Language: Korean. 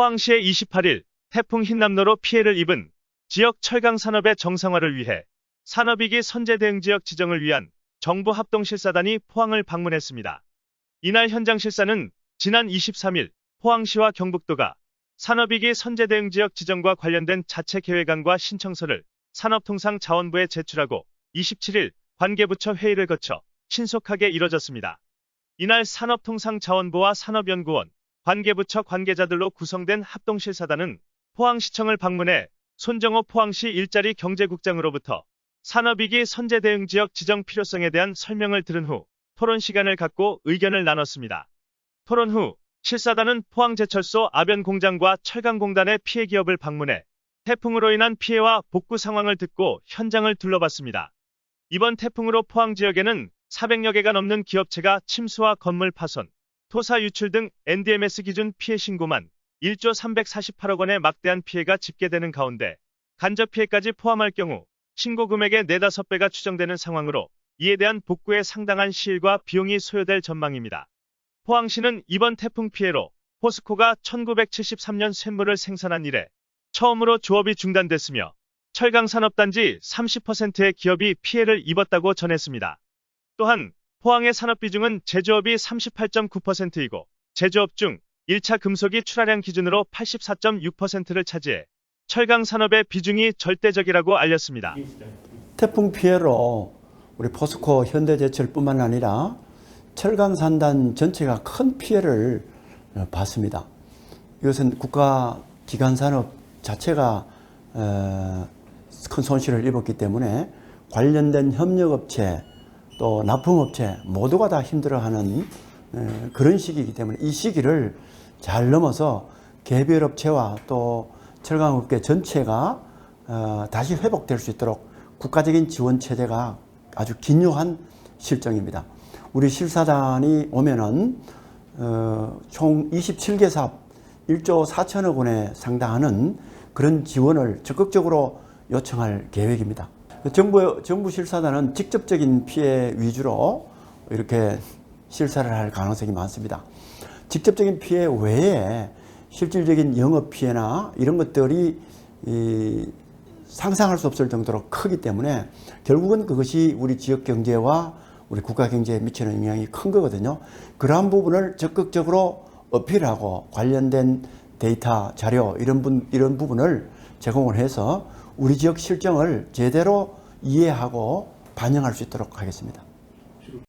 포항시에 28일 태풍 흰남노로 피해를 입은 지역 철강 산업의 정상화를 위해 산업위기 선제 대응 지역 지정을 위한 정부 합동실사단이 포항을 방문했습니다. 이날 현장 실사는 지난 23일 포항시와 경북도가 산업위기 선제 대응 지역 지정과 관련된 자체 계획안과 신청서를 산업통상자원부에 제출하고 27일 관계부처 회의를 거쳐 신속하게 이뤄졌습니다. 이날 산업통상자원부와 산업연구원, 관계부처 관계자들로 구성된 합동실사단은 포항시청을 방문해 손정호 포항시 일자리 경제국장으로부터 산업위기 선제 대응 지역 지정 필요성에 대한 설명을 들은 후 토론 시간을 갖고 의견을 나눴습니다. 토론 후 실사단은 포항제철소 아변공장과 철강공단의 피해 기업을 방문해 태풍으로 인한 피해와 복구 상황을 듣고 현장을 둘러봤습니다. 이번 태풍으로 포항 지역에는 400여 개가 넘는 기업체가 침수와 건물 파손, 토사 유출 등 NDMS 기준 피해 신고만 1조 348억 원의 막대한 피해가 집계되는 가운데 간접 피해까지 포함할 경우 신고 금액의 4, 5배가 추정되는 상황으로 이에 대한 복구에 상당한 시일과 비용이 소요될 전망입니다. 포항시는 이번 태풍 피해로 포스코가 1973년 쇳물을 생산한 이래 처음으로 조업이 중단됐으며 철강산업단지 30%의 기업이 피해를 입었다고 전했습니다. 또한 포항의 산업 비중은 제조업이 38.9%이고 제조업 중 1차 금속이 출하량 기준으로 84.6%를 차지해 철강 산업의 비중이 절대적이라고 알렸습니다. 태풍 피해로 우리 포스코 현대제철뿐만 아니라 철강 산단 전체가 큰 피해를 어, 봤습니다. 이것은 국가 기관 산업 자체가 어, 큰 손실을 입었기 때문에 관련된 협력업체 또 납품업체 모두가 다 힘들어하는 에, 그런 시기이기 때문에 이 시기를 잘 넘어서 개별 업체와 또 철강업계 전체가 어, 다시 회복될 수 있도록 국가적인 지원 체제가 아주 긴요한 실정입니다. 우리 실사단이 오면은 어, 총 27개 사업 1조 4천억 원에 상당하는 그런 지원을 적극적으로 요청할 계획입니다. 정부 정부 실사단은 직접적인 피해 위주로 이렇게 실사를 할 가능성이 많습니다. 직접적인 피해 외에 실질적인 영업 피해나 이런 것들이 이 상상할 수 없을 정도로 크기 때문에 결국은 그것이 우리 지역 경제와 우리 국가 경제에 미치는 영향이 큰 거거든요. 그러한 부분을 적극적으로 어필하고 관련된 데이터, 자료 이런 분 이런 부분을 제공을 해서 우리 지역 실정을 제대로 이해하고 반영할 수 있도록 하겠습니다.